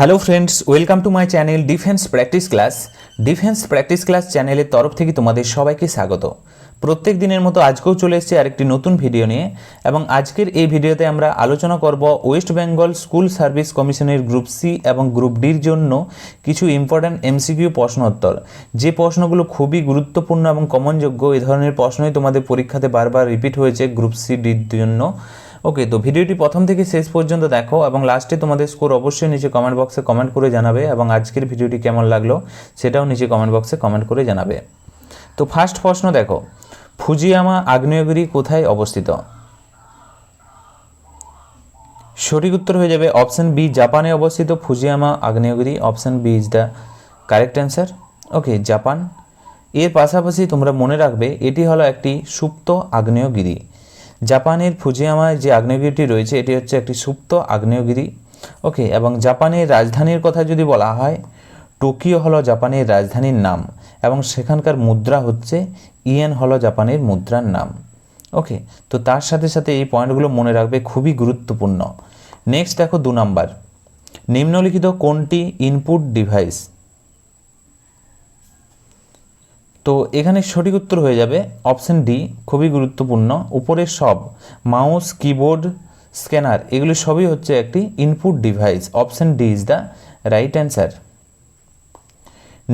Hello friends welcome to my channel defence practice class defence practice class চ্যানেলের তরফ থেকে তোমাদের সবাইকে স্বাগত। প্রত্যেক দিনের মতো আজকেও চলে এসেছি আরেকটি নতুন ভিডিও নিয়ে এবং আজকের এই ভিডিওতে আমরা আলোচনা করব ওয়েস্ট বেঙ্গল স্কুল সার্ভিস কমিশনের গ্রুপ সি এবং গ্রুপ ডির জন্য কিছু ইম্পর্ট্যান্ট এমসিকিউ প্রশ্ন উত্তর যে প্রশ্নগুলো খুবই গুরুত্বপূর্ণ এবং কমনযোগ্য এই ধরনের প্রশ্নই তোমাদের পরীক্ষাতে বারবার রিপিট হয়েছে গ্রুপ সি ডির জন্য। ওকে তো ভিডিওটি প্রথম থেকে শেষ পর্যন্ত দেখো এবং লাস্টে তোমাদের স্কোর অবশ্যই নিচে কমেন্ট বক্সে কমেন্ট করে জানাবে এবং আজকের ভিডিওটি কেমন লাগল সেটাও নিচে কমেন্ট বক্সে কমেন্ট করে জানাবে। তো ফার্স্ট প্রশ্ন দেখো ফুজিয়ামা আগ্নেয়গিরি কোথায় অবস্থিত? সঠিক উত্তর হয়ে যাবে অপশন বি জাপানে অবস্থিত ফুজিয়ামা আগ্নেয়গিরি option B is the correct answer okay Japan এর পাশাপাশি তোমরা মনে রাখবে, এটি হলো একটি সুপ্ত আগ্নেয়গিরি জাপানের ফুজিয়ামায় যে আগ্নেয়গিরিটি রয়েছে, এটি হচ্ছে একটি সুপ্ত আগ্নেয়গিরি। ওকে, এবং জাপানের রাজধানীর কথা যদি বলা হয়, টোকিও হলো জাপানের রাজধানীর নাম, এবং সেখানকার মুদ্রা হচ্ছে ইয়েন হলো জাপানের মুদ্রার নাম। ওকে, তো তার সাথে সাথে এই পয়েন্টগুলো মনে রাখবে, খুবই গুরুত্বপূর্ণ। নেক্সট দেখো দু নাম্বার। নিম্নলিখিত কোনটি ইনপুট ডিভাইস তো এখানে সঠিক উত্তর হয়ে যাবে অপশন ডি, খুবই গুরুত্বপূর্ণ। উপরের সব, মাউস, কিবোর্ড, স্ক্যানার, এগুলি সবই হচ্ছে একটি input device option D is the right answer.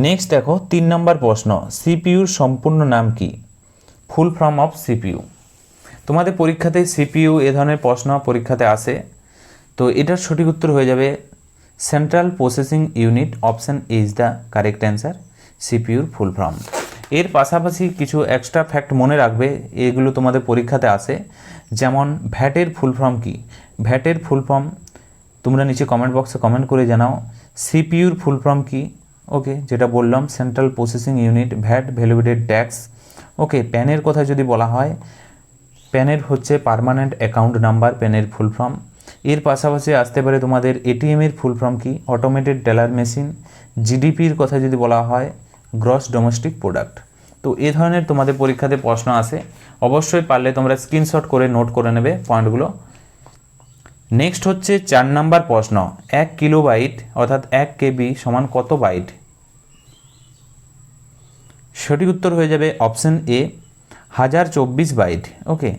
Next দেখো, তিন নম্বর প্রশ্ন সিপিইউর সম্পূর্ণ নাম কি? Full form of CPU. তোমাদের পরীক্ষাতে সিপিইউ এ ধরনের প্রশ্ন পরীক্ষাতে আসে। তো এটার সঠিক উত্তর হয়ে যাবে central processing unit option is the correct answer সিপিইউর full form. এর পাশাপাশি কিছু এক্সট্রা ফ্যাক্ট মনে রাখবে, এগুলো তোমাদের পরীক্ষাতে আসে। যেমন, ভ্যাটের ফুল ফর্ম কি? ভ্যাটের ফুল ফর্ম তোমরা নিচে কমেন্ট বক্সে কমেন্ট করে জানাও। সিপিইউর ফুল ফর্ম কি? ওকে, যেটা বললাম central processing unit VAT valuated tax okay, প্যানের কথা যদি বলা হয়, প্যানের হচ্ছে পার্মানেন্ট অ্যাকাউন্ট নাম্বার প্যানের ফুল ফর্ম। এর পাশাপাশি আসতে পারে তোমাদের এটিএমের ফুল ফর্ম কি? অটোমেটেড টেলার মেশিন জিডিপির কথা যদি বলা হয় গ্রস ডোমেস্টিক প্রোডাক্ট তো এ ধরনের তোমাদের পরীক্ষাতে প্রশ্ন আসে অবশ্যই পারলে তোমরা স্ক্রিনশট করে নোট করে নেবে পয়েন্টগুলো নেক্সট হচ্ছে চার নাম্বার প্রশ্ন। এক কিলোবাইট অর্থাৎ এক কেবি সমান কত বাইট সঠিক উত্তর হয়ে যাবে অপশন এ হাজার চব্বিশ বাইট ওকে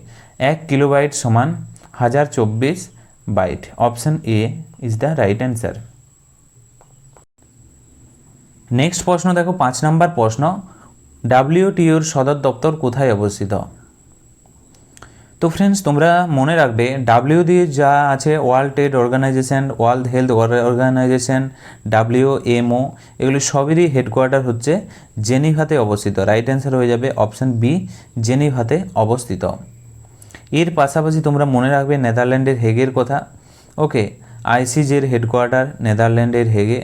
এক কিলোবাইট সমান হাজার চব্বিশ byte option A is the right answer next প্রশ্ন দেখো, পাঁচ নাম্বার প্রশ্ন। ডাব্লিউটিওর সদর দপ্তর কোথায় অবস্থিত? তো ফ্রেন্ডস তোমরা মনে রাখবে ডাব্লিউ দিয়ে যা আছে world trade organization world health organization W MO এগুলি সবেরই হেডকোয়ার্টার হচ্ছে জেনিভাতে অবস্থিত। রাইট অ্যান্সার হয়ে যাবে অপশান বি জেনিভাতে অবস্থিত। এর পাশাপাশি তোমরা মনে রাখবে নেদারল্যান্ডের হেগের কথা। ওকে আইসিজের হেডকোয়ার্টার নেদারল্যান্ডের হেগে।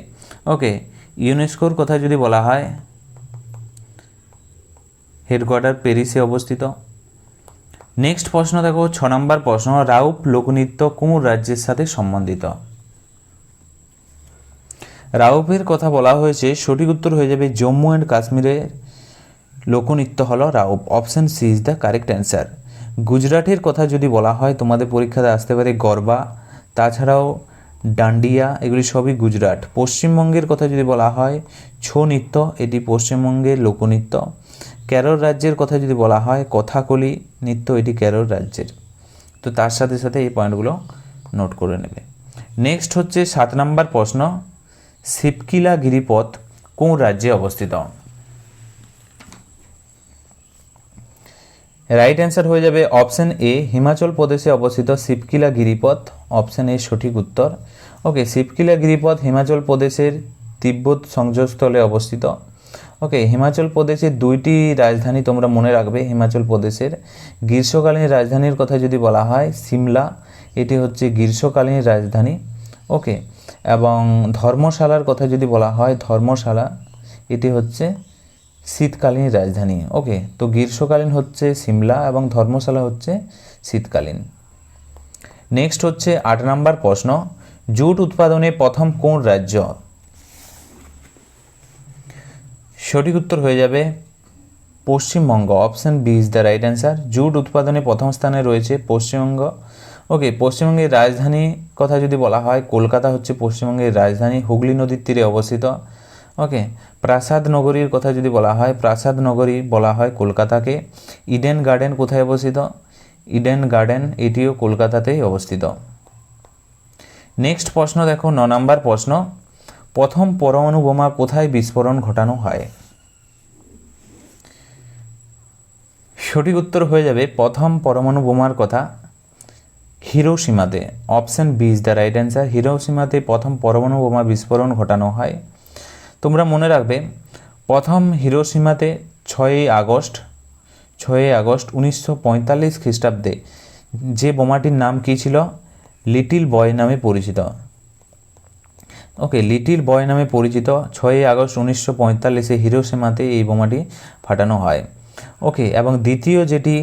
ওকে ইউনেস্কোর কথা যদি বলা হয়, হেডকোয়ার্টার প্যারিসে অবস্থিত। নেক্সট প্রশ্ন দেখো, ছ নম্বর প্রশ্ন, রাউপ লোকনৃত্য কোন রাজ্যের সাথে সম্বন্ধিত? রাউপের কথা বলা হয়েছে, সঠিক উত্তর হয়ে যাবে জম্মু অ্যান্ড কাশ্মীরের লোকনৃত্য হল Rauf. Option C is the correct answer গুজরাটের কথা যদি বলা হয়, তোমাদের পরীক্ষাতে আসতে পারে গরবা। তাছাড়াও ডান্ডিয়া, এগুলি সবই গুজরাট। পশ্চিমবঙ্গের কথা যদি বলা হয়, ছৌ নৃত্য, এটি পশ্চিমবঙ্গের লোকনৃত্য। কেরল রাজ্যের কথা যদি বলা হয়, কথাকলি নৃত্য, এটি কেরল রাজ্যের। তো তার সাথে সাথে এই পয়েন্টগুলো নোট করে নেবে। নেক্সট হচ্ছে সাত নম্বর প্রশ্ন শিবকিলা গিরিপথ কোন রাজ্যে অবস্থিত? রাইট অ্যান্সার হয়ে যাবে অপশন এ হিমাচল প্রদেশে অবস্থিত শিবকিলা গিরিপথ। অপশন এ সঠিক উত্তর। ওকে শিবকিলা গিরিপথ হিমাচল প্রদেশের তিব্বত সংযোগস্থলে অবস্থিত। ওকে, হিমাচল প্রদেশের দুইটি রাজধানী তোমরা মনে রাখবে, হিমাচল প্রদেশের। গ্রীষ্মকালীন রাজধানীর কথা যদি বলা হয়, সিমলা, এটি হচ্ছে গ্রীষ্মকালীন রাজধানী। ওকে, এবং ধর্মশালার কথা যদি বলা হয়, ধর্মশালা, এটি হচ্ছে শীতকালীন রাজধানী। ওকে, তো গ্রীষ্মকালীন হচ্ছে সিমলা এবং ধর্মশালা হচ্ছে শীতকালীন। নেক্সট হচ্ছে আট নম্বর প্রশ্ন। জুট উৎপাদনে প্রথম কোন রাজ্য? সঠিক উত্তর হয়ে যাবে Paschimbanga. Option B is the right answer jute উৎপাদনে প্রথম স্থানে রয়েছে পশ্চিমবঙ্গ। ওকে পশ্চিমবঙ্গের রাজধানী কথা যদি বলা হয়, কলকাতা হচ্ছে পশ্চিমবঙ্গের রাজধানী। হুগলি নদীর তীরে অবস্থিত। ওকে প্রাসাদ নগরীর কথা যদি বলা হয়, প্রাসাদ নগরী বলা হয় কলকাতাকে। ইডেন গার্ডেন কোথায় অবস্থিত? ইডেন গার্ডেন, এটিও কলকাতাতেই অবস্থিত। নেক্সট প্রশ্ন দেখো, ন নম্বর প্রশ্ন, প্রথম পরমাণু বোমা কোথায় বিস্ফোরণ ঘটানো হয়? সঠিক উত্তর হয়ে যাবে, প্রথম পরমাণু বোমার কথা, হিরোসীমাতে। Option B is the right answer, হিরোসীমাতে প্রথম পরমাণু বোমা বিস্ফোরণ ঘটানো হয়। তোমরা মনে রাখবে, প্রথম হিরোসীমাতে ছয়ই আগস্ট ছয়ই আগস্ট উনিশশো পঁয়তাল্লিশ খ্রিস্টাব্দে যে বোমাটির নাম কী ছিল? লিটিল বয় নামে পরিচিত। ওকে, লিটিল বয় নামে পরিচিত ছয়ই আগস্ট উনিশশো পঁয়তাল্লিশে হিরোসীমাতে এই বোমাটি ফাটানো হয়। ওকে, এবং দ্বিতীয় যেটি,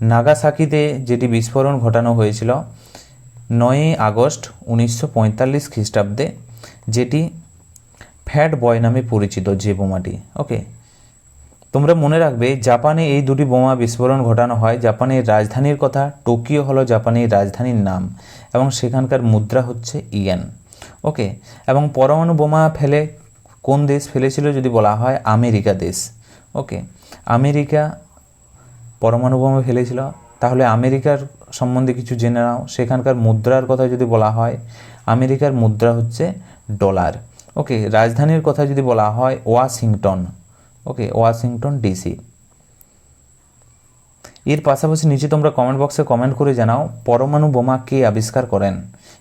নাগাসাকিতে যেটি বিস্ফোরণ ঘটানো হয়েছিল নয়ই আগস্ট উনিশশো পঁয়তাল্লিশ খ্রিস্টাব্দে, যেটি ফ্যাট বয় নামে পরিচিত যে বোমাটি। ওকে তোমরা মনে রাখবে, জাপানে এই দুটি বোমা বিস্ফোরণ ঘটানো হয় জাপানের রাজধানীর কথা, টোকিও হলো জাপানের রাজধানীর নাম, এবং সেখানকার মুদ্রা হচ্ছে ইয়েন। ওকে, এবং পরমাণু বোমা ফেলে কোন দেশ ফেলেছিল যদি বলা হয়, আমেরিকা দেশ। ওকে, আমেরিকা পরমাণু বোমা ফেলেছিল, তাহলে আমেরিকার সম্বন্ধে কিছু জেনে নাও। সেখানকার মুদ্রার কথা যদি বলা হয়, আমেরিকার মুদ্রা হচ্ছে ডলার। ওকে, রাজধানীর কথা যদি বলা হয়, ওয়াশিংটন। ওকে ওয়াশিংটন ডিসি এর পাশাপাশি নিচে তোমরা কমেন্ট বক্সে কমেন্ট করে জানাও, পরমাণু বোমা কে আবিষ্কার করেন?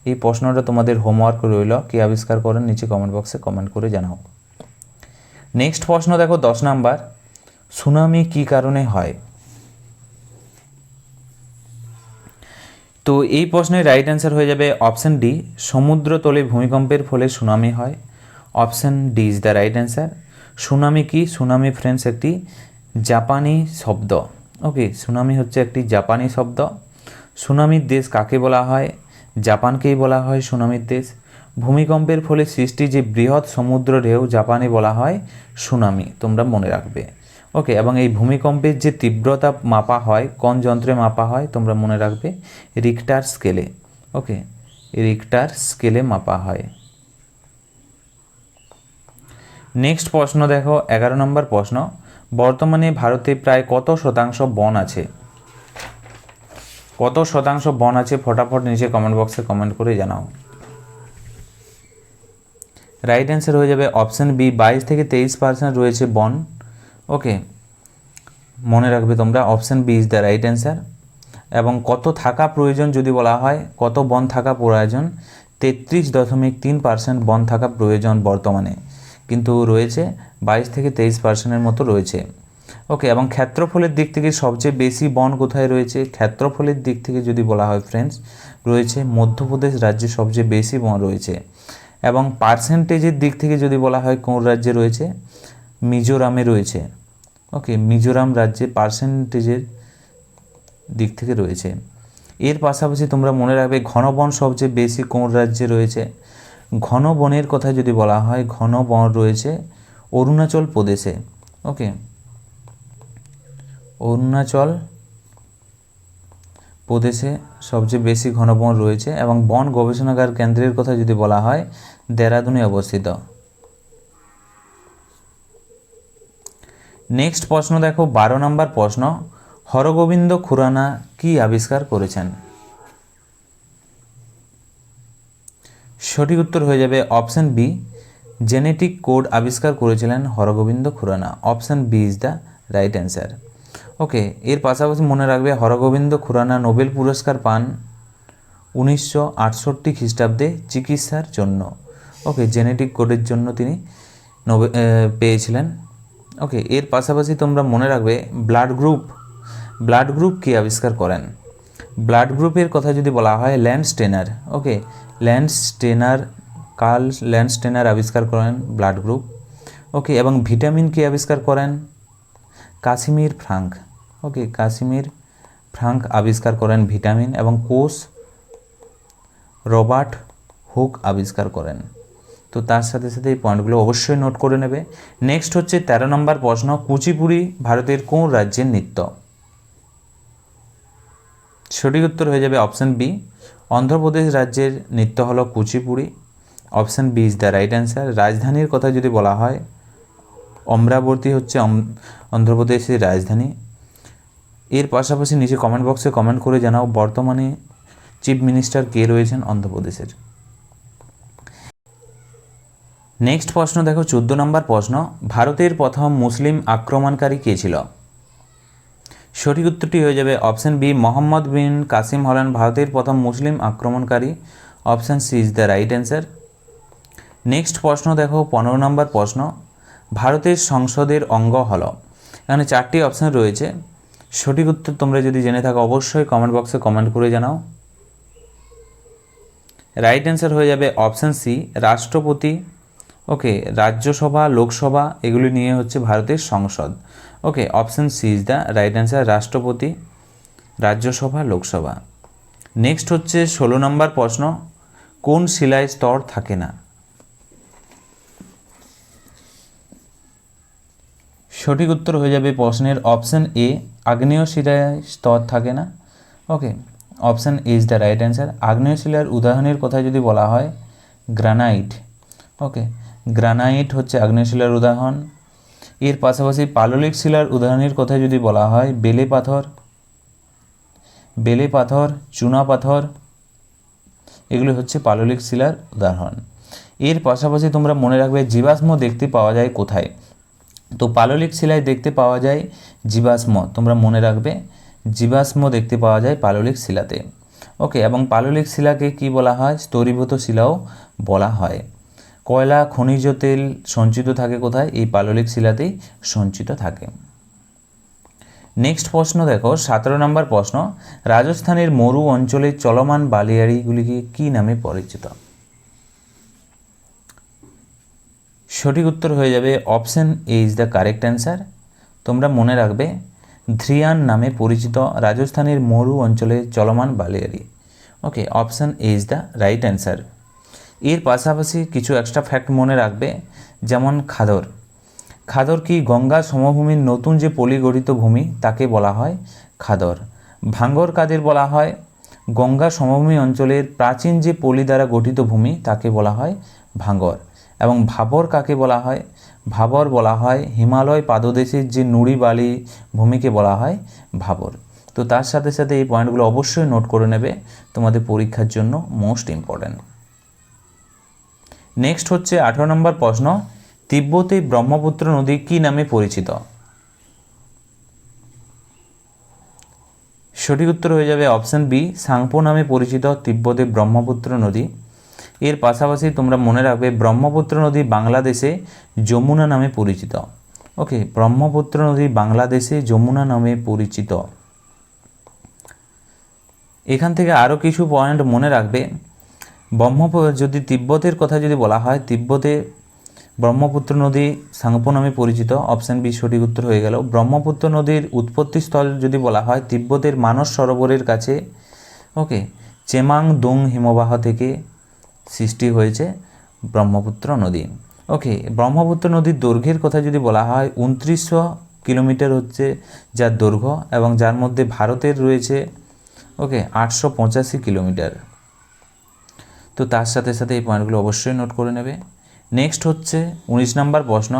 এই প্রশ্নটা তোমাদের হোমওয়ার্ক রইল, কে আবিষ্কার করেন? নিচে কমেন্ট বক্সে কমেন্ট করে জানাও। নেক্সট প্রশ্ন দেখো, দশ নাম্বার। সুনামি কি কারণে হয়? তো এই প্রশ্নের রাইট অ্যান্সার হয়ে যাবে অপশন ডি সমুদ্রতলে ভূমিকম্পের ফলে সুনামি হয়। Option D is the right answer tsunami কি? সুনামি ফ্রেন্ডস একটি জাপানি শব্দ। ওকে সুনামি হচ্ছে একটি জাপানি শব্দ। সুনামির দেশ কাকে বলা হয়? জাপানকেই বলা হয় সুনামির দেশ। ভূমিকম্পের ফলে সৃষ্টি যে বৃহৎ সমুদ্র ঢেউ জাপানে বলা হয় সুনামি, তোমরা মনে রাখবে। ওকে এবং এই ভূমিকম্পের যে তীব্রতা মাপা হয়, কোন যন্ত্রে মাপা হয়, তোমরা মনে রাখবে রিক্টার স্কেলে ওকে রিক্টার স্কেলে মাপা হয়। নেক্সট প্রশ্ন দেখো, এগারো নম্বর প্রশ্ন। বর্তমানে ভারতে প্রায় কত শতাংশ বন আছে? কত শতাংশ বন আছে? ফটাফট নিচে কমেন্ট বক্সে কমেন্ট করে জানাও। রাইট অ্যান্সার হয়ে যাবে অপশান বি বাইশ থেকে তেইশ পার্সেন্ট রয়েছে বন। ওকে মনে রাখবে তোমরা option B is the right answer এবং কত থাকা প্রয়োজন যদি বলা হয়, কত বন থাকা প্রয়োজন? তেত্রিশ দশমিক তিন পার্সেন্ট বন থাকা প্রয়োজন বর্তমানে। কিন্তু রয়েছে, বাইশ থেকে তেইশ পার্সেন্টের মতো রয়েছে। ওকে, এবং ক্ষেত্রফলের দিক থেকে সবচেয়ে বেশি বন কোথায় রয়েছে? ক্ষেত্রফলের দিক থেকে যদি বলা হয় ফ্রেন্ডস রয়েছে মধ্যপ্রদেশ রাজ্যে সবচেয়ে বেশি বন রয়েছে। এবং পার্সেন্টেজের দিক থেকে যদি বলা হয়, কোন রাজ্যে রয়েছে? মিজোরামে রয়েছে। ওকে, মিজোরাম রাজ্যে পার্সেন্টেজের দিক থেকে রয়েছে। এর পাশাপাশি তোমরা মনে রাখবে ঘন বন সবচেয়ে বেশি কোন রাজ্যে রয়েছে? ঘন বনের কথা যদি বলা হয়, ঘন বন রয়েছে অরুণাচল প্রদেশে ওকে অরুণাচল প্রদেশে সবচেয়ে বেশি ঘন বন রয়েছে এবং বন গবেষণাগার কেন্দ্রের কথা যদি বলা হয়, দেরাদুনে অবস্থিত। নেক্সট প্রশ্ন দেখো, বারো নম্বর প্রশ্ন, হরগোবিন্দ খুরানা কি আবিষ্কার করেছেন? সঠিক উত্তর হয়ে যাবে অপশান বি জেনেটিক কোড আবিষ্কার করেছিলেন Hargobind Khorana. Option B is the right answer okay এর পাশাপাশি মনে রাখবে হরগোবিন্দ খুরানা নোবেল পুরস্কার পান উনিশশো আটষট্টি খ্রিস্টাব্দে চিকিৎসার জন্য। ওকে জেনেটিক কোডের জন্য তিনি নোবে পেয়েছিলেন। ওকে এর পাশাপাশি তোমরা মনে রাখবে ব্লাড গ্রুপ ব্লাড গ্রুপ কি আবিষ্কার করেন। ব্লাড গ্রুপের কথা যদি বলা হয় Landsteiner. Okay Landsteiner Karl Landsteiner আবিষ্কার করেন ব্লাড গ্রুপ। ওকে, এবং ভিটামিন কি আবিষ্কার করেন? Casimir Funk. Okay Casimir Funk আবিষ্কার করেন ভিটামিন এবং কোষ রবার্ট হুক আবিষ্কার করেন। তো তার সাথে সাথে এই পয়েন্টগুলো অবশ্যই নোট করে নেবে। নেক্সট হচ্ছে তেরো নম্বর প্রশ্ন, কুচিপুড়ি ভারতের কোন রাজ্যের নৃত্য? সঠিক উত্তর হয়ে যাবে অপশান বি অন্ধ্রপ্রদেশ রাজ্যের নৃত্য হলো Kuchipudi. Option B is the right answer রাজধানীর কথা যদি বলা হয়, অমরাবতী হচ্ছে অন্ধ্রপ্রদেশের রাজধানী। এর পাশাপাশি নিচে কমেন্ট বক্সে কমেন্ট করে জানাও বর্তমানে চিফ মিনিস্টার কে রয়েছেন অন্ধ্রপ্রদেশের। নেক্সট প্রশ্ন দেখো, চোদ্দ নম্বর প্রশ্ন। ভারতের প্রথম মুসলিম আক্রমণকারী কে ছিল? সঠিক উত্তরটি হয়ে যাবে অপশন বি, মোহাম্মদ বিন কাসিম হলেন ভারতের প্রথম মুসলিম আক্রমণকারী। Option C is the right answer. Next প্রশ্ন দেখো, পনেরো নম্বর প্রশ্ন। ভারতের সংসদের অঙ্গ হল। এখানে চারটি অপশন রয়েছে। সঠিক উত্তর তোমরা যদি জেনে থাকো, অবশ্যই কমেন্ট বক্সে কমেন্ট করে জানাও। রাইট অ্যান্সার হয়ে যাবে অপশান সি, রাষ্ট্রপতি। ওকে, রাজ্যসভা, লোকসভা, এগুলি নিয়ে হচ্ছে ভারতের সংসদ। Okay option C is the right answer রাষ্ট্রপতি রাজ্যসভা লোকসভা নেক্সট হচ্ছে ষোলো নম্বর প্রশ্ন, কোন শিলায় স্তর থাকে না? সঠিক উত্তর হয়ে যাবে প্রশ্নের অপশান এ আগ্নেয় শিলায় স্তর থাকে না। Okay option A is the right answer আগ্নেয় শিলার উদাহরণের কথা যদি বলা হয় গ্রানাইট ওকে গ্রানাইট হচ্ছে আগ্নেয় শিলার উদাহরণ। এর পাশাপাশি পাললিক শিলার উদাহরণের কথা যদি বলা হয়, বেলে পাথর বেলে পাথর, চুনা পাথর, এগুলি হচ্ছে পাললিক শিলার উদাহরণ। এর পাশাপাশি তোমরা মনে রাখবে জীবাশ্ম দেখতে পাওয়া যায় কোথায়? তো পাললিক শিলায় দেখতে পাওয়া যায় জীবাশ্ম। তোমরা মনে রাখবে জীবাশ্ম দেখতে পাওয়া যায় পাললিক শিলাতে। ওকে, এবং পাললিক শিলাকে কি বলা হয়? স্তরীভূত শিলাও বলা হয়। কয়লা, খনিজ তেল সঞ্চিত থাকে কোথায়? এই পাললিক শিলাতেই সঞ্চিত থাকে। নেক্সট প্রশ্ন দেখো, সতেরো নম্বর প্রশ্ন, রাজস্থানের মরু অঞ্চলে চলমান বালিয়াড়িগুলিকে কী নামে পরিচিত? সঠিক উত্তর হয়ে যাবে option A is the correct answer তোমরা মনে রাখবে ধ্রিয়ান নামে পরিচিত রাজস্থানের মরু অঞ্চলে চলমান বালিয়াড়ি। Okay option A is the right answer এর পাশাপাশি কিছু এক্সট্রা ফ্যাক্ট মনে রাখবে, যেমন খাদর। খাদর কি গঙ্গা সমভূমির নতুন যে পলিগঠিত ভূমি, তাকে বলা হয় খাদর। ভাঙ্গর কাদের বলা হয়? গঙ্গা সমভূমি অঞ্চলের প্রাচীন যে পলি দ্বারা গঠিত ভূমি, তাকে বলা হয় ভাঙ্গর। এবং ভাবর কাকে বলা হয়? ভাবর বলা হয় হিমালয় পাদদেশের যে নুড়ি বালি ভূমিকে বলা হয় ভাবর। তো তার সাথে সাথে এই পয়েন্টগুলো অবশ্যই নোট করে নেবে, তোমাদের পরীক্ষার জন্য মোস্ট ইম্পর্ট্যান্ট নেক্সট হচ্ছে আঠারো নম্বর প্রশ্ন, তিব্বতে ব্রহ্মপুত্র নদী কী নামে পরিচিত? সঠিক উত্তর হয়ে যাবে অপশন বি সাংপো নামে পরিচিত তিব্বতে ব্রহ্মপুত্র নদী। এর পাশাপাশি তোমরা মনে রাখবে ব্রহ্মপুত্র নদী বাংলাদেশে যমুনা নামে পরিচিত। ওকে ব্রহ্মপুত্র নদী বাংলাদেশে যমুনা নামে পরিচিত। এখান থেকে আরও কিছু পয়েন্ট মনে রাখবে। ব্রহ্মপ যদি তিব্বতের কথা যদি বলা হয়, তিব্বতে ব্রহ্মপুত্র নদী সাংপো নামে পরিচিত, অপশান বি সঠিক উত্তর হয়ে গেল। ব্রহ্মপুত্র নদীর উৎপত্তি স্থল যদি বলা হয়, তিব্বতের মানস সরোবরের কাছে, ওকে, চেমাং দুং হিমবাহ থেকে সৃষ্টি হয়েছে ব্রহ্মপুত্র নদী। ওকে, ব্রহ্মপুত্র নদীর দৈর্ঘ্যের কথা যদি বলা হয় উনত্রিশশো কিলোমিটার হচ্ছে যার দৈর্ঘ্য এবং যার মধ্যে ভারতের রয়েছে, ওকে, আটশো পঁচাশি কিলোমিটার। তো তার সাথে সাথে এই পয়েন্টগুলো অবশ্যই নোট করে নেবে। নেক্সট হচ্ছে উনিশ নম্বর প্রশ্ন,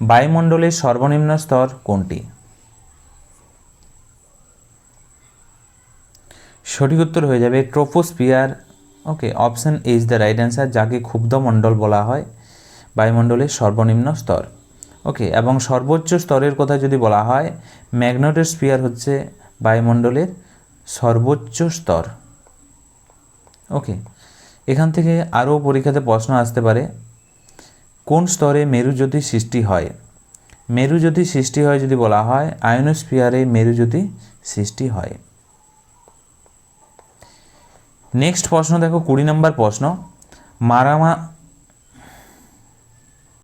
বায়ুমণ্ডলের সর্বনিম্ন স্তর কোনটি? সঠিক উত্তর হয়ে যাবে troposphere okay option is the right answer যাকে ক্ষুব্ধ মণ্ডল বলা হয়, বায়ুমণ্ডলের সর্বনিম্ন স্তর। ওকে এবং সর্বোচ্চ স্তরের কথা যদি বলা হয় ম্যাগনেটোস্ফিয়ার হচ্ছে বায়ুমণ্ডলের সর্বোচ্চ স্তর। ওকে এখান থেকে আরও পরীক্ষাতে প্রশ্ন আসতে পারে, কোন স্তরে মেরুজ্যোতি সৃষ্টি হয়? মেরুজ্যোতি সৃষ্টি হয় যদি বলা হয় আয়নোস্ফিয়ারে মেরুজ্যোতি সৃষ্টি হয়। নেক্সট প্রশ্ন দেখো, কুড়ি নম্বর প্রশ্ন, মারামা